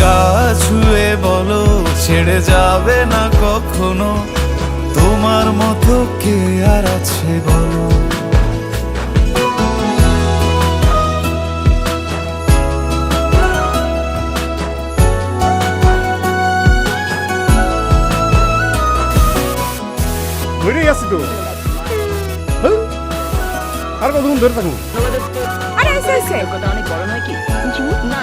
গা ছুঁয়ে বলো ছেড়ে যাবে না কখনো? তোমার মতো কে আর আছে বলো? ধরে গেছে তো। হ্যাঁ? আর কতক্ষণ ধরে থাকুন আরে এসে এসে কথা অনেক বড় নয় কি? না।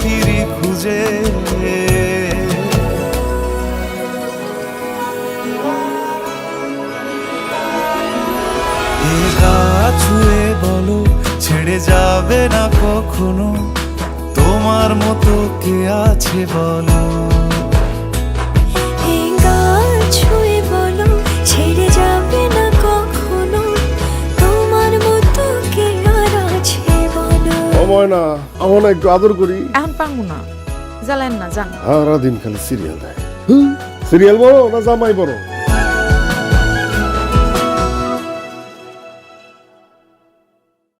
তিরি খুঁজে। ছুঁয়ে বলো ছেড়ে যাবে না কখনো? তোমার মতো কে আছে বলো? সময় না আমার একটু আদর করি। এখন পাঙ্গু না। জ্বালেন না সারাদিন খালি সিরিয়াল দেয়। সিরিয়াল বড় না জামাই বড়?